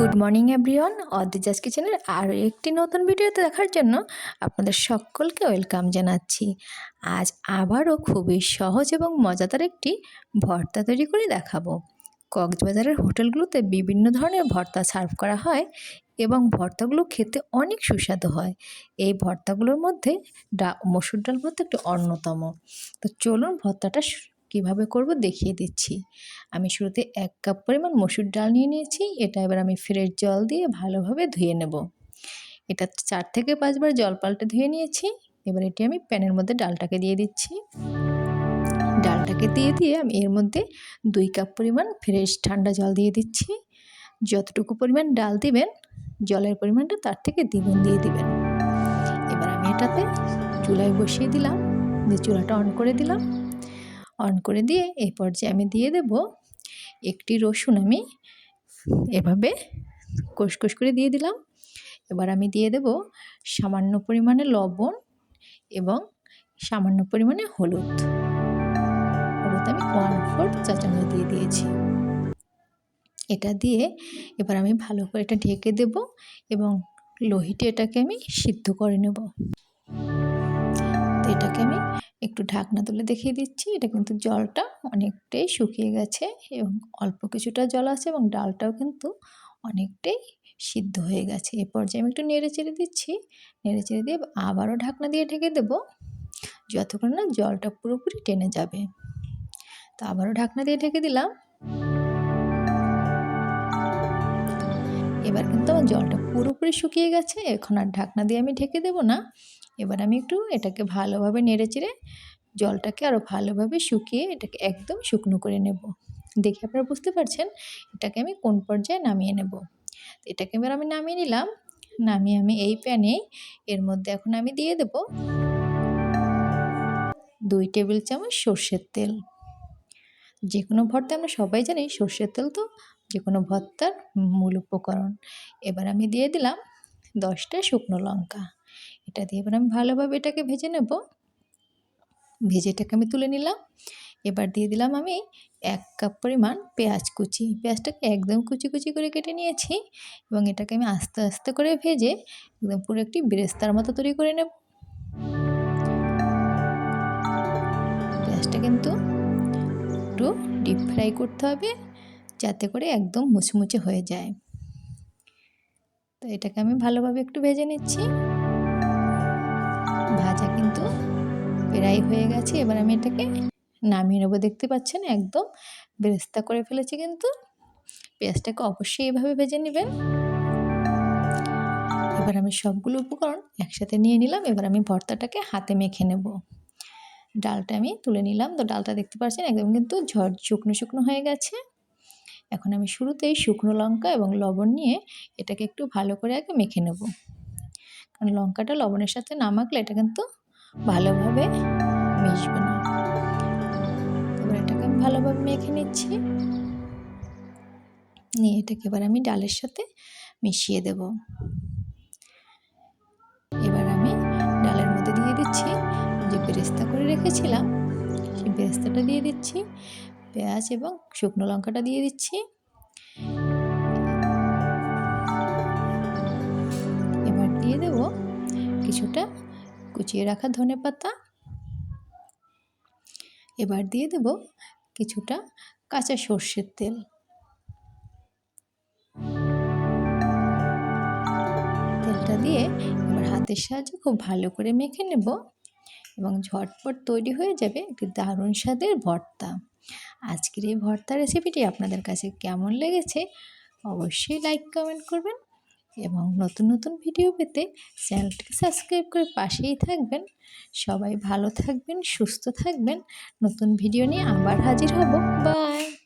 Good morning everyone অদিজাস কিচেনের আরও একটি নতুন ভিডিওতে দেখার জন্য আপনাদের সকলকে ওয়েলকাম জানাচ্ছি। আজ আবারও খুবই সহজ এবং মজাদার একটি ভর্তা তৈরি করে দেখাবো। কক্সবাজারের হোটেলগুলোতে বিভিন্ন ধরনের ভর্তা সার্ভ করা হয় এবং ভর্তাগুলো খেতে অনেক সুস্বাদু হয়। এই ভর্তাগুলোর মধ্যে ডা মসুর ডাল ভর্তা একটি অন্যতম। তো চলুন ভর্তাটা কীভাবে করব দেখিয়ে দিচ্ছি। আমি শুরুতে এক কাপ পরিমাণ মসুর ডাল নিয়ে নিয়েছি, এটা এবার আমি ফ্রেশ জল দিয়ে ভালোভাবে ধুয়ে নেব। এটা চার থেকে পাঁচবার জল পাল্টে ধুয়ে নিয়েছি, এবার এটি আমি প্যানের মধ্যে ডালটাকে দিয়ে দিচ্ছি। ডালটাকে দিয়ে দিয়ে আমি এর মধ্যে দুই কাপ পরিমাণ ফ্রেশ ঠান্ডা জল দিয়ে দিচ্ছি। যতটুকু পরিমাণ ডাল দিবেন, জলের পরিমাণটা তার থেকে দ্বিগুণ দিয়ে দিবেন। এবার আমি এটাতে চুলায় বসিয়ে দিলাম, দিয়ে চুলাটা অন করে দিলাম। অন করে দিয়ে এই পর্যায়ে আমি দিয়ে দেব, একটি রসুন আমি এভাবে কষকষ করে দিয়ে দিলাম। এবার আমি দিয়ে দেব সামান্য পরিমাণে লবণ এবং সামান্য পরিমাণে হলুদ। হলুদ আমি ওয়ান ফোর্থ চা চামচ দিয়ে দিয়েছি। এটা দিয়ে এবার আমি ভালো করে এটা ঢেকে দেব এবং লোহিটে এটাকে আমি সিদ্ধ করে নেব। এটাকে আমি একটু ঢাকনা তুলে দেখিয়ে দিচ্ছি। এটা কিন্তু জলটা অনেকটাই শুকিয়ে গেছে এবং অল্প কিছুটা জল আছে এবং ডালটাও কিন্তু অনেকটাই সিদ্ধ হয়ে গেছে। এ পর্যায়ে আমি একটু নেড়ে চেড়ে দিচ্ছি। নেড়ে চেড়ে দিয়ে আবারও ঢাকনা দিয়ে ঢেকে দেবো। যতক্ষণ না জলটা পুরোপুরি টেনে যাবে। তো আবারও ঢাকনা দিয়ে ঢেকে দিলাম। এবার কিন্তু আমার জলটা পুরোপুরি শুকিয়ে গেছে। এখন আর ঢাকনা দিয়ে আমি ঢেকে দেবো না। এবার আমি একটু এটাকে ভালোভাবে নেড়ে চেড়ে জলটাকে আরও ভালোভাবে শুকিয়ে এটাকে একদম শুকনো করে নেব। দেখে আপনারা বুঝতে পারছেন এটাকে আমি কোন পর্যায়ে নামিয়ে নেব। এটাকে এবার আমি নামিয়ে নিলাম। নামিয়ে আমি এই প্যানে এর মধ্যে এখন আমি দিয়ে দেব দুই টেবিল চামচ সর্ষের তেল। যে কোনো ভর্তা আমরা সবাই জানি সর্ষের তেল তো যে কোনো ভর্তার মূল উপকরণ। এবার আমি দিয়ে দিলাম দশটা শুকনো লঙ্কা। এটা দিয়ে এবার আমি ভালোভাবে এটাকে ভেজে নেব। ভেজে এটাকে আমি তুলে নিলাম। এবার দিয়ে দিলাম আমি এক কাপ পরিমাণ পেঁয়াজ কুচি। পেঁয়াজটাকে একদম কুচি কুচি করে কেটে নিয়েছি এবং এটাকে আমি আস্তে আস্তে করে ভেজে একদম পুরো একটি বেরেস্তার মতো তৈরি করে নেব। পেঁয়াজটা কিন্তু একটু ডিপ ফ্রাই করতে হবে যাতে করে একদম মুচমুচে হয়ে যায়। তো এটাকে আমি ভালোভাবে একটু ভেজে নিচ্ছি। ভাজা কিন্তু প্রায় হয়ে গেছে। এবার আমি এটাকে নামিয়ে নেব। দেখতে পাচ্ছেন একদম বেরেস্তা করে ফেলেছি কিন্তু। পেঁয়াজটাকে অবশ্যই এভাবে ভেজে নেবেন। এবার আমি সবগুলো উপকরণ একসাথে নিয়ে নিলাম। এবার আমি ভর্তাটাকে হাতে মেখে নেব। ডালটা আমি তুলে নিলাম। তো ডালটা দেখতে পাচ্ছেন একদম কিন্তু ঝড় শুকনো শুকনো হয়ে গেছে। এখন আমি শুরুতেই শুকনো লঙ্কা এবং লবণ নিয়ে এটাকে একটু ভালো করে আগে মেখে নেব। কারণ লঙ্কাটা লবণের সাথে না মাখলে এটা কিন্তু ভালোভাবে মিশবে না। এবার এটাকে ভালোভাবে মেখে নিচ্ছি। নিয়ে এটাকে এবার আমি ডালের সাথে মিশিয়ে দেব। এবার আমি ডালের মধ্যে দিয়ে দিচ্ছি যে বেরেস্তা করে রেখেছিলাম, সেই বেরেস্তাটা দিয়ে দিচ্ছি, পেঁয়াজ এবং শুকনো লঙ্কাটা দিয়ে দিচ্ছি। কিছুটা কুচিয়ে রাখা ধনে পাতা। এবার দিয়ে দেব কিছুটা কাঁচা সর্ষের তেল। তেলটা দিয়ে এবার হাতের সাহায্যে খুব ভালো করে মেখে নেব এবং ঝটপট তৈরি হয়ে যাবে একটি দারুণ স্বাদের ভর্তা। আজকের এই ভর্তা রেসিপিটি আপনাদের কাছে কেমন লেগেছে অবশ্যই লাইক কমেন্ট করবেন। এবং নতুন নতুন ভিডিও পেতে চ্যানেলটিকে সাবস্ক্রাইব করে পাশেই থাকবেন। সবাই ভালো থাকবেন, সুস্থ থাকবেন। নতুন ভিডিও নিয়ে আবার হাজির হব। বাই!